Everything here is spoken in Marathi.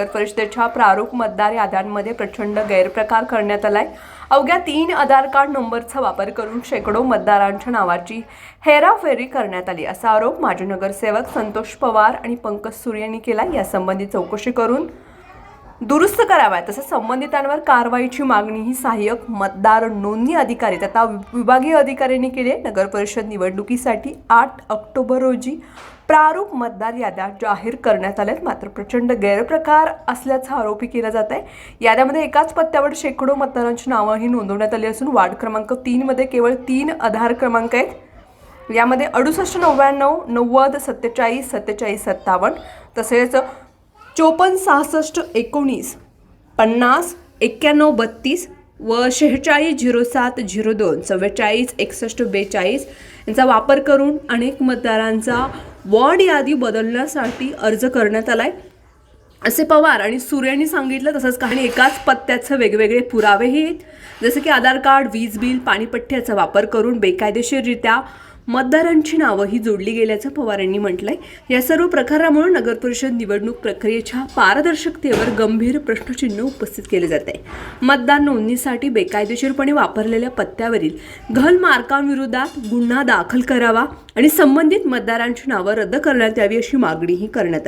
नगर परिषदेच्या प्रारूप मतदार याद्यांमध्ये प्रचंड गैरप्रकार करण्यात आलाय. अवघ्या तीन आधार कार्ड नंबरचा वापर करून शेकडो मतदारांच्या नावाची हेराफेरी करण्यात आली. असा आरोप माजी नगरसेवक संतोष पवार आणि पंकज सूर्य यांनी केला यासंबंधी चौकशी करून दुरुस्त कराव्या तसेच संबंधितांवर कारवाईची मागणी ही सहाय्यक मतदार नोंदणी अधिकारी तथा विभागीय अधिकाऱ्यांनी केली आहे. नगर परिषद निवडणुकीसाठी आठ ऑक्टोबर रोजी प्रारूप मतदार याद्या जाहीर करण्यात आल्यात. मात्र प्रचंड गैरप्रकार असल्याचा आरोपही केला जात आहे. याद्यामध्ये एकाच पत्त्यावर शेकडो मतदारांची नावंही नोंदवण्यात आली असून वार्ड क्रमांक तीनमध्ये केवळ तीन आधार क्रमांक आहेत. यामध्ये अडुसष्ट नव्याण्णव नव्वद सत्तेचाळीस सत्तेचाळीस सत्तावन्न तसेच चोपन्न सहासष्ट एकोणीस पन्नास एक्क्याण्णव बत्तीस व शेहेचाळीस झिरो सात झिरो दोन चव्वेचाळीस एकसष्ट बेचाळीस यांचा वापर करून अनेक मतदारांचा वॉर्ड यादी बदलण्यासाठी अर्ज करण्यात आला आहे असे पवार आणि सूर्यानी सांगितलं तसंच काही एकाच पत्त्याचे वेगवेगळे पुरावेही आहेत. जसं की आधार कार्ड वीज बिल पाणीपट्ट्याचा वापर करून बेकायदेशीररित्या मतदारांची नावंही जोडली गेल्याचं पवारांनी म्हटलंय. या सर्व प्रकारामुळे नगर परिषद निवडणूक प्रक्रियेच्या पारदर्शकतेवर गंभीर प्रश्नचिन्ह उपस्थित केले जाते. मतदान नोंदणीसाठी बेकायदेशीरपणे वापरलेल्या पत्त्यावरील घल मार्कांविरोधात गुन्हा दाखल करावा आणि संबंधित मतदारांची नावं रद्द करण्यात यावी अशी मागणीही करण्यात